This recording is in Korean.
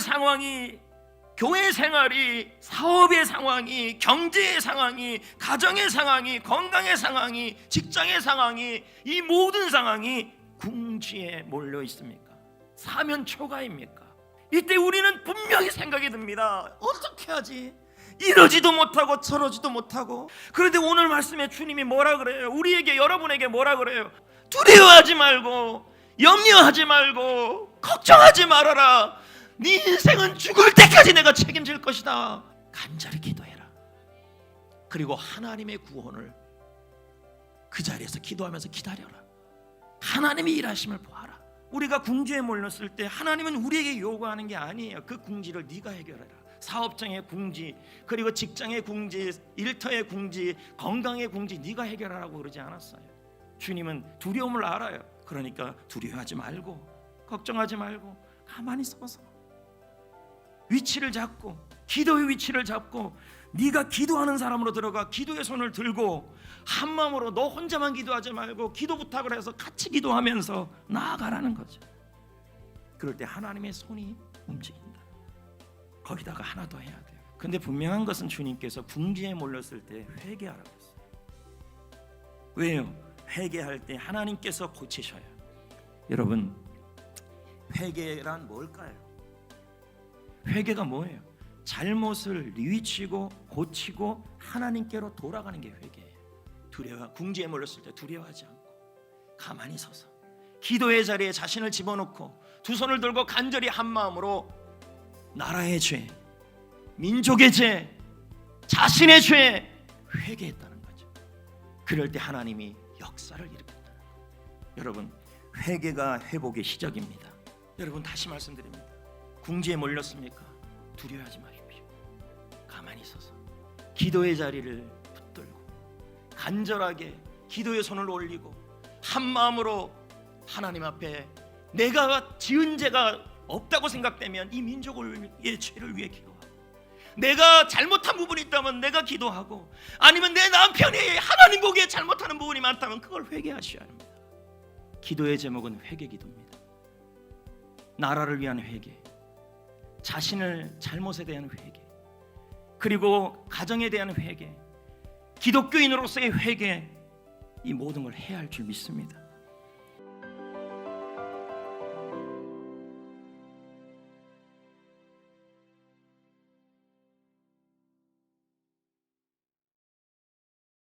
상황이 교회 생활이 사업의 상황이 경제의 상황이 가정의 상황이 건강의 상황이 직장의 상황이 이 모든 상황이 궁지에 몰려 있습니까? 사면 초가입니까? 이때 우리는 분명히 생각이 듭니다. 어떻게 하지? 이러지도 못하고 저러지도 못하고 그런데 오늘 말씀에 주님이 뭐라 그래요? 우리에게 여러분에게 뭐라 그래요? 두려워하지 말고 염려하지 말고 걱정하지 말아라. 네 인생은 죽을 때까지 내가 책임질 것이다. 간절히 기도해라. 그리고 하나님의 구원을 그 자리에서 기도하면서 기다려라. 하나님의 일하심을 보아라. 우리가 궁지에 몰렸을 때 하나님은 우리에게 요구하는 게 아니에요. 그 궁지를 네가 해결해라. 사업장의 궁지, 그리고 직장의 궁지, 일터의 궁지, 건강의 궁지 네가 해결하라고 그러지 않았어요. 주님은 두려움을 알아요. 그러니까 두려워하지 말고 걱정하지 말고 가만히 서서 위치를 잡고 기도의 위치를 잡고 네가 기도하는 사람으로 들어가 기도의 손을 들고 한 마음으로 너 혼자만 기도하지 말고 기도 부탁을 해서 같이 기도하면서 나아가라는 거죠. 그럴 때 하나님의 손이 움직인다. 거기다가 하나 더 해야 돼요. 근데 분명한 것은 주님께서 궁지에 몰렸을 때 회개하라고 했어요. 왜요? 회개할 때 하나님께서 고치셔요. 여러분 회개란 뭘까요? 회개가 뭐예요? 잘못을 뉘우치고 고치고 하나님께로 돌아가는 게 회개예요. 두려워 궁지에 몰렸을 때 두려워하지 않고 가만히 서서 기도의 자리에 자신을 집어넣고 두 손을 들고 간절히 한 마음으로 나라의 죄, 민족의 죄, 자신의 죄 회개했다는 거죠. 그럴 때 하나님이 역사를 일으켰다는 거예요. 여러분 회개가 회복의 시작입니다. 여러분 다시 말씀드립니다. 궁지에 몰렸습니까? 두려워하지 마십시오. 가만히 서서 기도의 자리를 붙들고 간절하게 기도의 손을 올리고 한 마음으로 하나님 앞에 내가 지은 죄가 없다고 생각되면 이 민족을 위해 죄를 위해 기도하고 내가 잘못한 부분이 있다면 내가 기도하고 아니면 내 남편이 하나님 보기에 잘못하는 부분이 많다면 그걸 회개하셔야 합니다. 기도의 제목은 회개 기도입니다. 나라를 위한 회개, 자신을 잘못에 대한 회개, 그리고 가정에 대한 회개, 기독교인으로서의 회개 이 모든 걸 해야 할 줄 믿습니다.